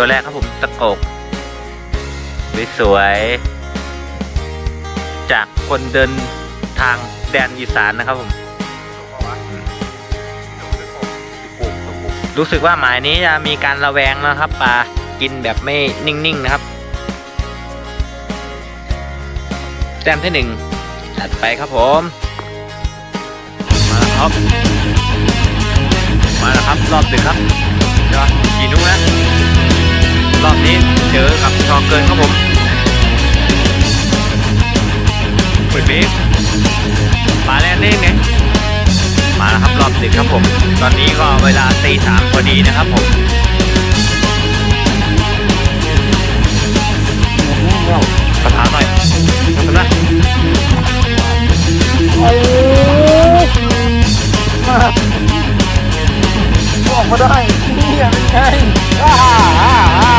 ตัวแรกครับผมตะโกกสวยๆจากคนเดินทางแดนอีสานนะครับผม รู้สึกว่าหมายนี้จะมีการระแวงนะครับปลากินแบบไม่นิ่งๆนะครับ แต้มที่หนึ่งจัดไปครับผม มาแล้วครับ มาแล้วครับ รอบดึกครับเดี๋ยวกี่นุ้นะ รอบนี้เจอกับชอเกินครับผมเปิดบีบมาแล้วนี่ไงมาแล้วครับรอบดึกครับผม ตอนนี้ก็เวลาตีสามพอดีนะครับผมกระถาหน่อยกระถาโอ้มาออกมาได้ นี่เป็นไงอ้าอ้าอ้า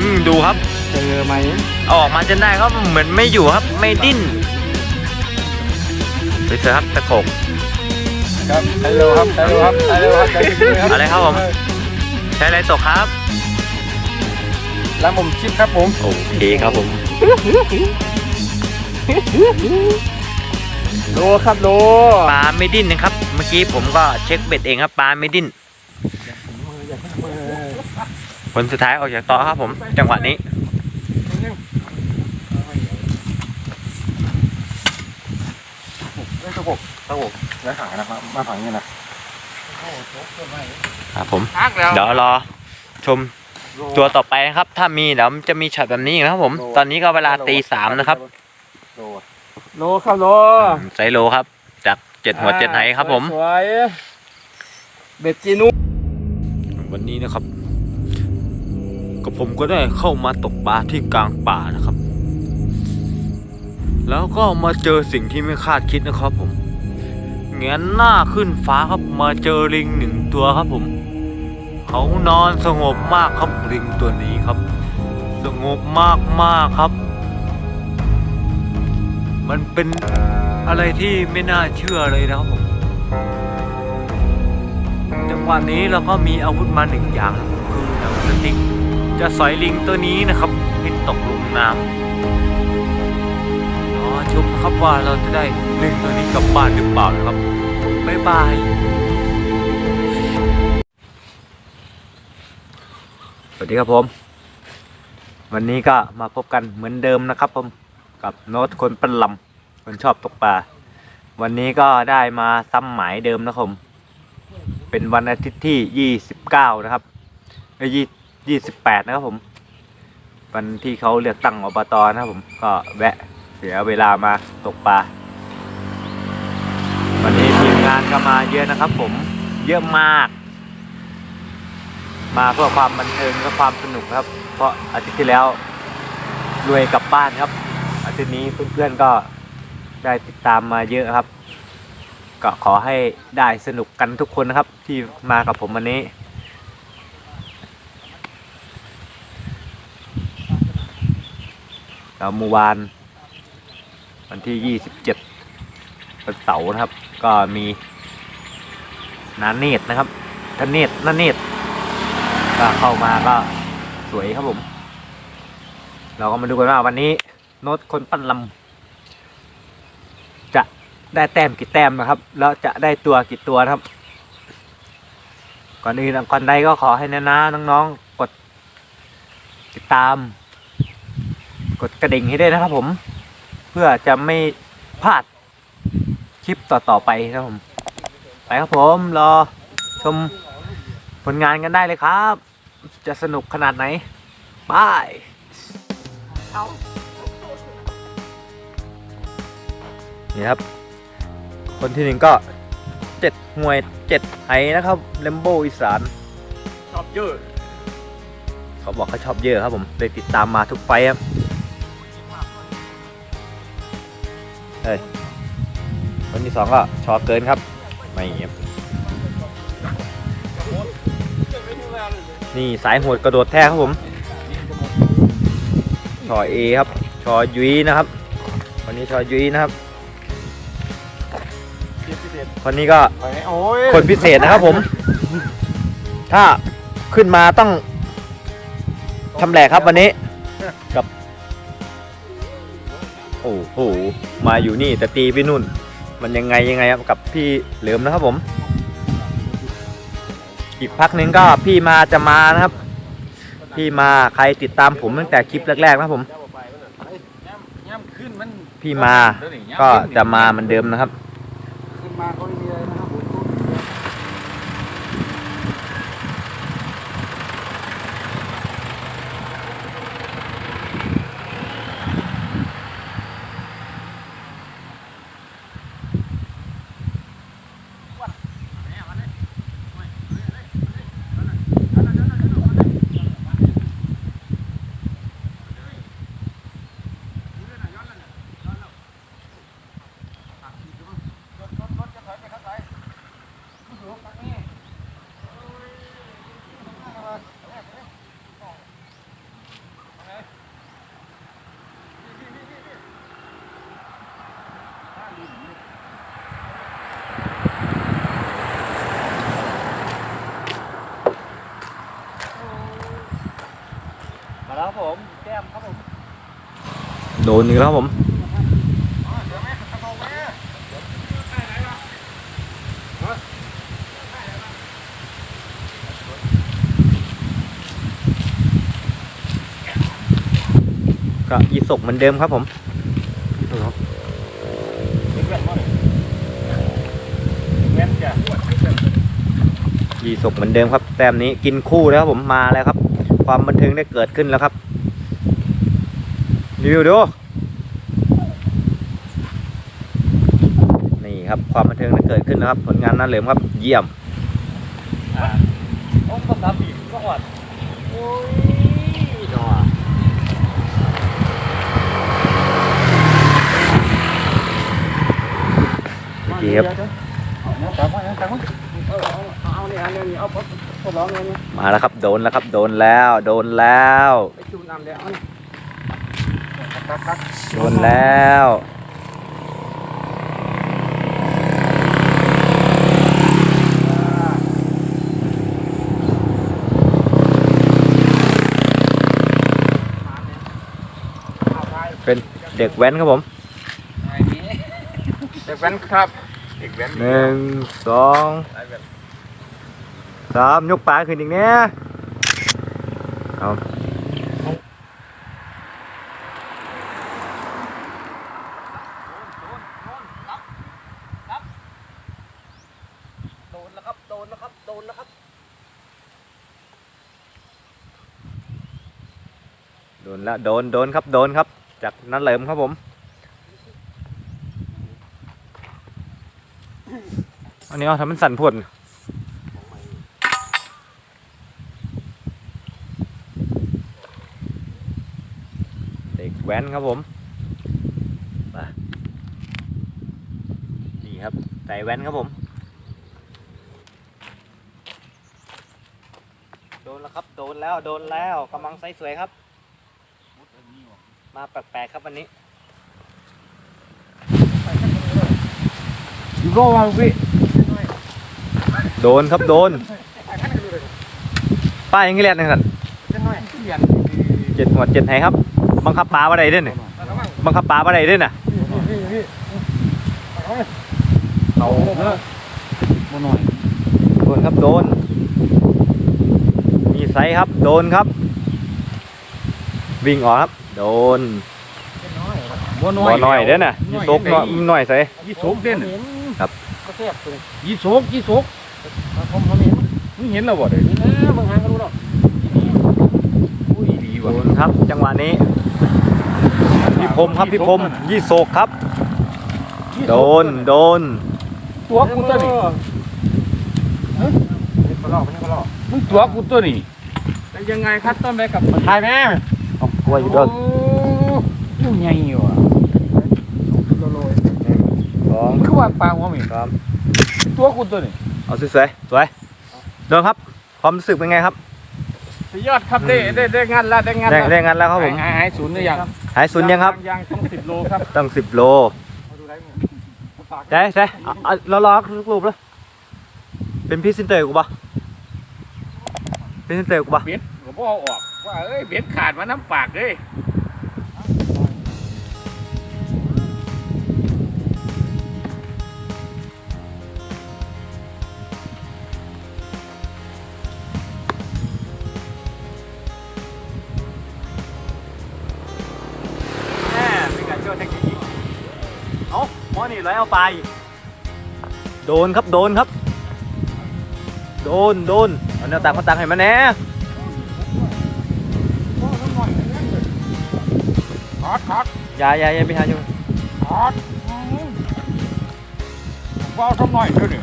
อืมดูครับ เจอไหมออกมาจนได้ครับเหมือนไม่อยู่ครับ ไม่ดิ้นไปเถอครับตะโขกครับไฮโหลครับฮโลครับไฮโลครับใจถึงมือครับอะไรครับผมใช้อะไรตกครับแล้วผมชิปครับผมโอเคครับผมโลครับโลปลาไม่ดิ้นนะครับ เมื่อกี้ผมก็เช็คเบ็ดเองครับปลาไม่ดิ้น ผลสุดท้ายออกจากต่อครับผม จังหวะนี้ไม่ตะกบตะกบแล้วหางนะครับมาฝังเนี่ยนะครับผมฮักแล้วเดี๋ยวรอชมตัวต่อไปนะครับ ถ้ามีเดี๋ยวมันจะมีช็อตแบบนี้อีกนะครับผม ตอนนี้ก็เวลาตีสามนะครับ โลโลครับโลไซโลครับ จากเจ็ดหัวเจ็ดไหครับผมสวยๆเบ็ดจีนุวันนี้นะครับ ก็ผมก็ได้เข้ามาตกปลาที่กลางป่านะครับ แล้วก็มาเจอสิ่งที่ไม่คาดคิดนะครับผมเงนหน้าขึ้นฟ้าครับมาเจอลิงหนึ่งตัวครับผม เขานอนสงบมากครับลิงตัวนี้ครับ สงบมากมากครับ มันเป็นอะไรที่ไม่น่าเชื่อเลยนะครับผมจังหวะนี้เราก็มีอาวุธมาหนึ่งอย่างคือหนังสติ๊ก จะสอยลิงตัวนี้นะครับให้ตกลงน้ำรอชมครับว่าเราจะได้ลิงตัวนี้กลับบ้านหรือเปล่านะครับบ๊ายบายสวัสดีครับผม วันนี้ก็มาพบกันเหมือนเดิมนะครับผมกับโน้ตคนประลำคนชอบตกปลาวันนี้ก็ได้มาซ้ำหมายเดิมนะครับผมเป็นวันอาทิตย์ที่ 29 นะครับเอ้ย ยี่28นะครับผม วันที่เขาเลือกตั้งอบตนะครับผมก็แวะเสียเวลามาตกปลาวันนี้ทีมงานก็มาเยอะนะครับผมเยอะมาก มาเพื่อความบันเทิงและความสนุกครับ เพราะอาทิตย์ที่แล้วรวยกลับบ้านครับ อาทิตย์นี้เพื่อนๆก็ได้ติดตามมาเยอะครับ ก็ขอให้ได้สนุกกันทุกคนนะครับ ที่มากับผมวันนี้ แล้ว เมื่อวาน วันที่ 27วันเสาร์นะครับ ก็มีนาเนตนะครับทนเนตนาเนตก็เข้ามาก็สวยครับผม เราก็มาดูกันว่าวันนี้โน้ตคนปั้นลำจะได้แต้มกี่แต้มนะครับ แล้วจะได้ตัวกี่ตัวนะครับ ก่อนอื่นก่อนใดก็ขอให้นะนะน้องๆกดติดตาม กดกระดิ่งให้ด้วยนะครับผม เพื่อจะไม่พลาดคลิปต่อๆไปนะครับผม ไปครับผมรอชมผลงานกันได้เลยครับ จะสนุกขนาดไหนบายนี่ครับ คนที่หนึ่งก็เจ็ดหน่วยเจ็ดไหนะครับเลมโบอีสานชอบเยอะ เขาบอกเขาชอบเยอะครับผมเลยติดตามมาทุกไฟท์ครับ เฮ้ยคนที่สองก็ชอเกินครับ ไม่เงียบนี่สายโหดกระโดดแท้ครับผม ชอเอครับ ชอยุ้ยนะครับวันนี้ชอยุ้ยนะครับวันนี้ก็ไปโอ้ยคนพิเศษนะครับผม ถ้าขึ้นมาต้องทำแหลกครับวันนี้กับ โอ้โห มาอยู่นี่แต่ตีพี่นุ่น มันยังไงยังไงครับกับพี่เหลิมนะครับผม อีกพักนึงก็พี่มาจะมานะครับ พี่มาใครติดตามผมตั้งแต่คลิปแรกๆนะครับผม พี่มาก็จะมาเหมือนเดิมนะครับ ขึ้นมาก็ไม่มีอะไรนะครับผม มาแล้วครับผมแก้มครับผม โดนอีกแล้วผมก็อีสกเหมือนเดิมครับผมแว่นจ้ะอีสกเหมือนเดิมครับ แต้มนี้กินคู่แล้วครับผมมาแล้วครับ ความบันเทิงได้เกิดขึ้นแล้วครับ รีวิวดูนี่ครับความบันเทิงได้เกิดขึ้นนะครับ ผลงานน่าเหลิมครับ เยี่ยมโอ้ภาษาบีบก็อ่อนโอ้ยดอเมื่อกี้ครับเอาจับไว้จับไว้เอาเอาเอาเนี่ยอันนี้เอาทดลองเนี่ยนี่มาแล้วครับ โดนแล้วครับ โดนแล้ว โดนแล้ว ไปจูนน้ำเดี๋ยวเอาเนี่ยตักตักโดนแล้วเอาไปเป็นเด็กแว้นครับผมเด็กแว้นครับเด็กแว้นหนึ่งสองสามยกปลาขึ้นอีกเนี้ยเอา โดนแล้วครับ โดนแล้วครับ โดนแล้วครับ โดน แล้วโดนโดนครับโดนครับ จากนั้นเหลิมครับผมอันนี้เอาทำมันสั่นพ่นเด็กแว้นครับผมมานี่ครับใส่แว้นครับผม โดนแล้วครับ โดนแล้วโดนแล้วกำลังไซส์สวยครับ มาแปลกๆครับวันนี้อยู่ก็ว่าพี่โดนครับโดนป้ายังกี่เลียนหนึ่งสันจะน้อยเปลี่ยนเจ็ดหัวเจ็ดไหครับ บังคับปลาว่าใดเด้นนี่บังคับปลาว่าใดเด้นน่ะพี่พี่เอาเนอะมาหน่อยโดนครับโดน มีไซส์ครับโดนครับ วิ่งออกครับ โดนบัวน้บ่อยหน่อยเด้นน่ะยี่ซกหน่อยหน่อยใส่ยี่สกเด่นครับก็แซ่บเลยยี่สกยี่สกผมผมเห็นมึงเห็นแล้วบ่เด้นี่นะบางหางก็รู้หรอกอุ้ยดีโดว่ะนครับ จังหวะนี้พี่พรมครับพี่พรมยี่โศกครับ โดนโดนตัวกูตัวนี้ก็ลอกไม่ก็ลอกมึงตัวกูตัวนี้เป็นยังไงครับต้นไปกับถ่ายแม่ เอากล้วยอยู่เด้อโอ้ยใหญ่ว่ะสองมึงก็ว่าปลาหัวหมีสามตัวกูตัวนี้เอาสวยๆสวยโดนครับ ความรู้สึกเป็นไงครับสุดยอดครับได้ได้ได้งานละได้งานได้ละได้งานแล้วครับผมหายหายศูนย์หรือยังหายสุนยังครับยังต้องสิบโลครับตั้งสิบโลใช่ใช่เอาเอาเรารอทุกรูปแล้วเป็นพรี่เซนเตอร์กูปะพรี่เซนเตอร์กูปะปิดผมก็เอาออก ว่าเอ้ยเบ็ดขาดมาน้ำปากเลยแม่เป็นการโยนเทคนิคอีกเอาหมอนี่ไรเอาไป โดนครับ โดนครับ โดน โดน เอาแนวต่างคนต่างให้มาแน่ อดทอดอย่าอย่าอย่าไปหาจุทอดว้าวทำหน่อยเท่านี้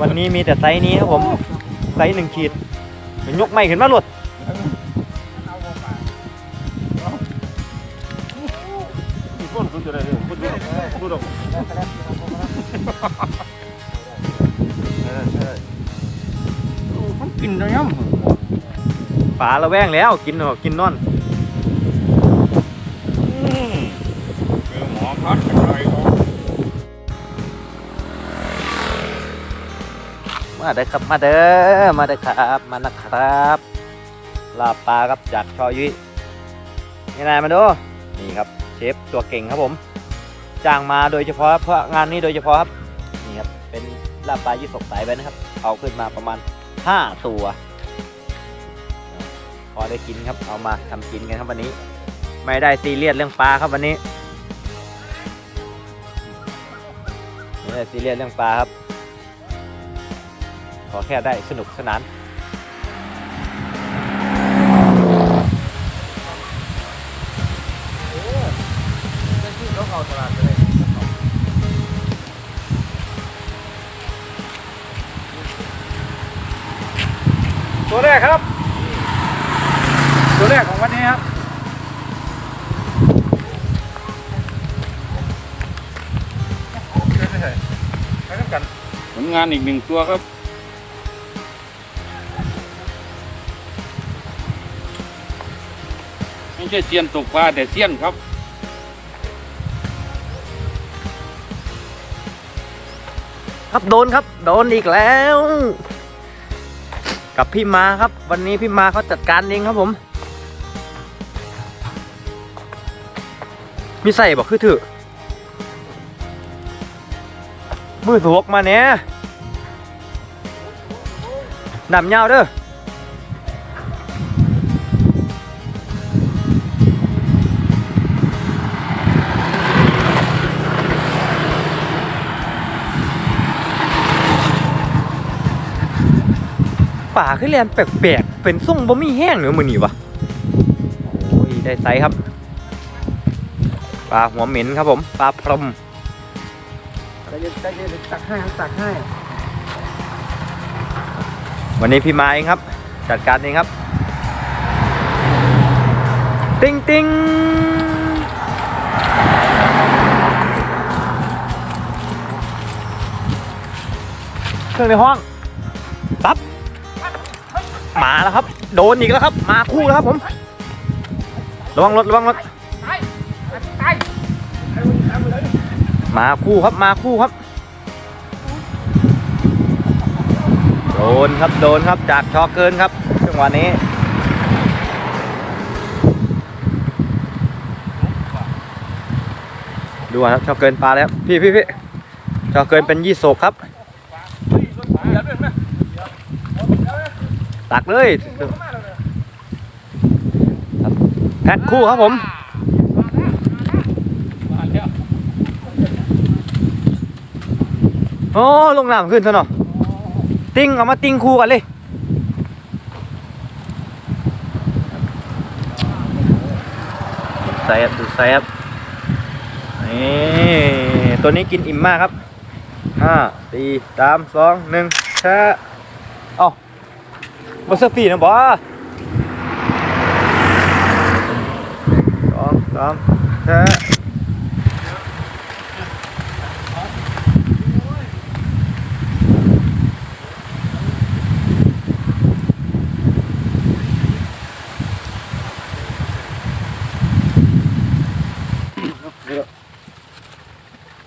วันนี้มีแต่ไซส์นี้ครับผมไซส์หนึ่งขีดมันยกไม่ขึ้นมาหลุดมีคนคุณจะได้เลยคุณดูดูดอกมันกินได้ยัง ปลาเราแวงแล้วกินเถอะกินนอนคือหมอพัดกันเลยมาเด้อครับมาเด้อมาเด้อครับมานะครับลาบปลาครับจากชอยุ้ยนี่นายมาดูนี่ครับเชฟตัวเก่งครับผมจ้างมาโดยเฉพาะเพื่องานนี้โดยเฉพาะครับนี่ครับเป็นลาบปลายี่สกสายไปนะครับ เอาขึ้นมาประมาณ 5 ตัว พอได้กินครับเอามาทำกินกันครับวันนี้ ไม่ได้ซีเรียสเรื่องปลาครับวันนี้ไม่ได้ซีเรียสเรื่องปลาครับ ขอแค่ได้สนุกสนานตัวแรกครับ ตัวแรกของวันนี้ครับผลงานอีกหนึ่งตัวครับไม่ใช่เซียนตกปลาแต่เซียนครับครับโดนครับ โดนอีกแล้ว กับพี่มาครับ วันนี้พี่มาเขาจัดการเองครับผม มีใส่บอกคือถือมือสวกมาเนี่ยดำยาวเด้อป่าขึ้นเรียนแปลกๆ เป็นส่งบ่มีแห้งเหนือมือนี่วะ โอ้ย ได้ไซส์ครับ ปลาหัวเหม็นครับผมปลาพรหมใจเย็นใจเย็นตักให้ครับตักให้วันนี้พี่มาเองครับ จัดการเองครับ ติงติงเครื่องในห้องปั๊บมาแล้วครับ โดนอีกแล้วครับ มาคู่แล้วครับผม ระวังรถระวังรถ มาคู่ครับมาคู่ครับ โดนครับโดนครับจากชอเกินครับจังหวะนี้ดูครับชอเกินปลาแล้วพี่พี่พี่ชอเกินเป็นยี่โศกครับตักเลยแพ็คคู่ครับผม โอ้ลงน้ำขึ้นซะหน่อติ้งเอามาติ้งคู่กันเลยแซบดูแซบนี่ตัวนี้กินอิ่มมากครับห้าสี่สามสองหนึ่งแช่เอ้ามาเซอร์ฟีนะบอสองสามแช่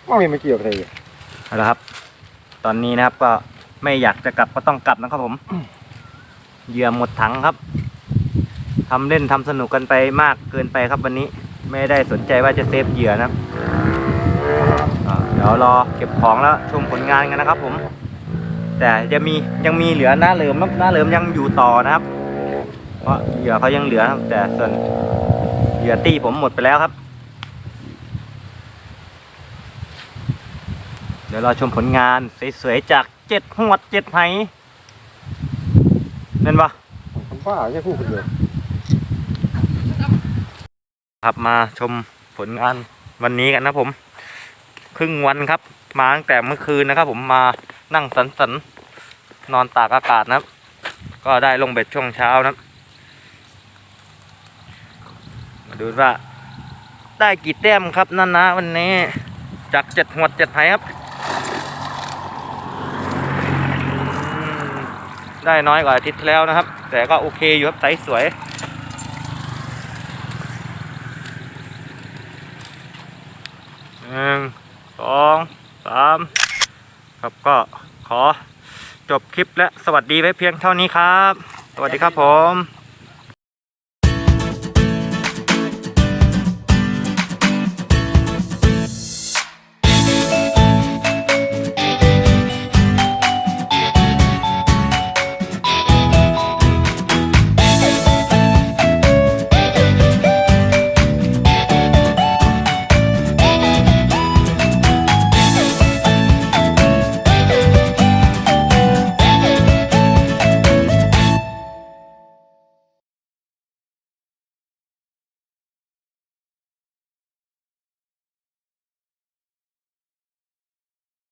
ว่ามีไม่เกี่ยวกับอะไรเอาละครับ ตอนนี้นะครับก็ไม่อยากจะกลับก็ต้องกลับนะครับผมเหยื่อหมดถังครับทำเล่นทำสนุกกันไปมากเกินไปครับวันนี้ ไม่ได้สนใจว่าจะเซฟเหยื่อนะครับอ่าเดี๋ยวรอเก็บของแล้วชมผลงานกันนะครับ ผม แต่จะมียังมีเหลือหน้าเหลิมครับหน้าเหลิมยังอยู่ต่อนะครับ เพราะเหยื่อเขายังเหลือครับ แต่ส่วนเหยื่อตี้ผมหมดไปแล้วครับ เดี๋ยวเราชมผลงานสวยๆจากเจ็ดหวดเจ็ดไหนั่นปะผมว่าแค่พูดคนเดียวครับมาชมผลงานวันนี้กันนะผม ครึ่งวันครับ มาตั้งแต่เมื่อคืนนะครับ ผมมานั่งสันสันๆนอนตากอากาศนะครับ ก็ได้ลงเบ็ดช่วงเช้านะครับมาดูว่า ได้กี่แต้มครับนั่นนะวันนี้จากเจ็ดหวดเจ็ดไหครับอืม ได้น้อยกว่าอาทิตย์แล้วนะครับ แต่ก็โอเคอยู่ครับไซส์สวย หนึ่ง สอง สามครับก็ขอจบคลิปและสวัสดีไว้เพียงเท่านี้ครับ สวัสดีครับผม